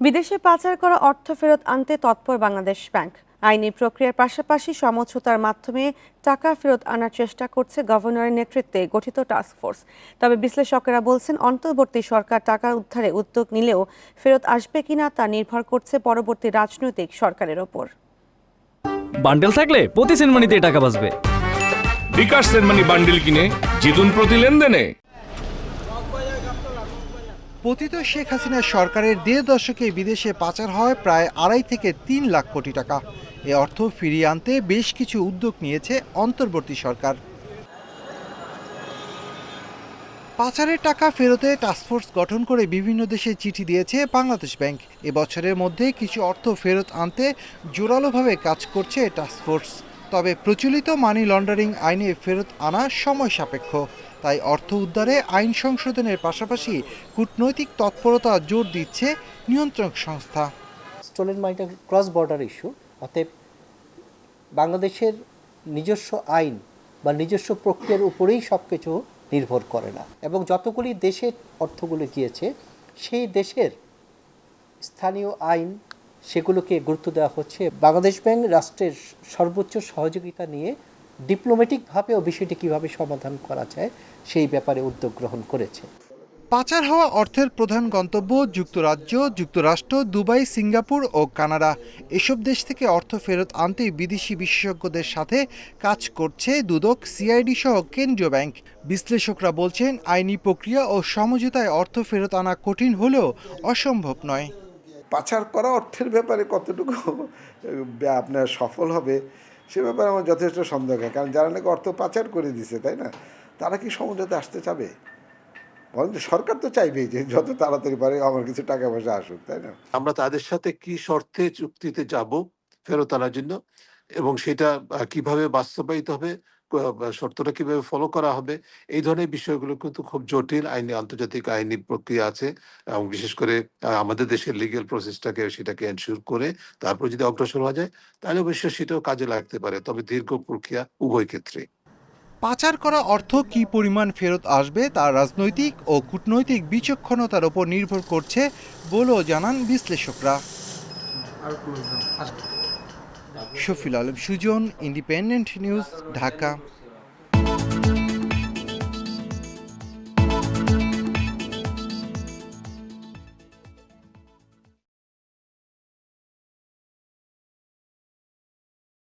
বিদেশে পাচার করা অর্থ ফেরত আনতে তৎপর বাংলাদেশ ব্যাংক। আইনি প্রক্রিয়ার পাশাপাশি সমঝোতার মাধ্যমে টাকা ফেরত আনার চেষ্টা করছে গভর্নরের নেতৃত্বে গঠিত টাস্কফোর্স তবে বিশ্লেষকেরা বলছেন অন্তর্বর্তী সরকার টাকা উদ্ধারে উদ্যোগ নিলেও ফেরত আসবে কিনা তা নির্ভর করছে পরবর্তী রাজনৈতিক সরকারের ওপর। বান্ডেল থাকলে প্রতি সেনমানিতে টাকা বাঁচবে। বিকাশ সেনমানি বান্ডেল কিনে জিতুন প্রতি লেনদেনে। পতিত শেখ হাসিনার সরকারের দেড় দশকে বিদেশে পাচার হয় প্রায় আড়াই থেকে তিন লাখ কোটি টাকা। এ অর্থ ফিরিয়ে আনতে বেশ কিছু উদ্যোগ নিয়েছে অন্তর্বর্তী সরকার। পাচারের টাকা ফেরতে টাস্কফোর্স গঠন করে বিভিন্ন দেশে চিঠি দিয়েছে বাংলাদেশ ব্যাংক। এবছরের মধ্যে কিছু অর্থ ফেরত আনতে জোরালোভাবে কাজ করছে টাস্কফোর্স তবে প্রচলিত মানি লন্ডারিং আইনে ফেরত আনা সময় সাপেক্ষ। তাই অর্থ উদ্ধারে আইন সংশোধনের পাশাপাশি কূটনৈতিক তৎপরতা জোর দিচ্ছে নিয়ন্ত্রক সংস্থা। স্টোলেন মানিটা ক্রস বর্ডার ইস্যু, অতএব বাংলাদেশের নিজস্ব আইন বা নিজস্ব প্রক্রিয়ার উপরেই সব কিছু নির্ভর করে না। এবং যতগুলি দেশের অর্থগুলো গিয়েছে, সেই দেশের স্থানীয় আইন সেগুলোকে গুরুত্ব দেওয়া হচ্ছে। বাংলাদেশ ব্যাংক রাষ্ট্রের সর্বোচ্চ সহযোগিতা নিয়ে ডিপ্লোম্যাটিকভাবেও বিষয়টি কীভাবে সমাধান করা যায় সেই ব্যাপারে উদ্যোগ গ্রহণ করেছে। পাচার হওয়া অর্থের প্রধান গন্তব্য যুক্তরাজ্য যুক্তরাষ্ট্র দুবাই সিঙ্গাপুর ও কানাডা। এসব দেশ থেকে অর্থ ফেরত আনতে বিদেশি বিশেষজ্ঞদের সাথে কাজ করছে দুদক সিআইডি সহ কেন্দ্রীয় ব্যাংক। বিশ্লেষকরা বলছেন আইনি প্রক্রিয়া ও সমঝোতায় অর্থ ফেরত আনা কঠিন হলেও অসম্ভব নয়। পাচার করা অর্থের ব্যাপারে কতটুকু আপনার সফল হবে সে ব্যাপারে আমার যথেষ্ট সন্দেহ হয়। কারণ যারা নাকি অর্থ পাচার করে দিছে, তাই না? তারা কি সমুদ্রতে আসতে চাবে? বরং সরকার তো চাইবেই যে যত তাড়াতাড়ি পারে আমার কিছু টাকা পয়সা আসুক, তাই না? আমরা তাদের সাথে কি শর্তে চুক্তিতে যাব ফেরত আনার জন্য? এবং সেটা কীভাবে বাস্তবায়িত হবে? শর্তটা কীভাবে ফলো করা হবে এই ধরনের বিষয়গুলো কিন্তু খুব জটিল আইনি আন্তর্জাতিক আইনি প্রক্রিয়া আছে এবং বিশেষ করে আহ, আমাদের দেশের লিগেল প্রসেসটাকে সেটাকে এনশিওর করে তারপর যদি অগ্রসর হওয়া যায় তাহলে অবশ্যই সেটাও কাজে লাগতে পারে। তবে দীর্ঘ প্রক্রিয়া উভয় ক্ষেত্রে। পাচার করা অর্থ কি পরিমাণ ফেরত আসবে তা রাজনৈতিক ও কূটনৈতিক বিচক্ষণতার ওপর নির্ভর করছে বলেও জানান বিশ্লেষকরা। Shafil Alam Sujan independent news Dhaka.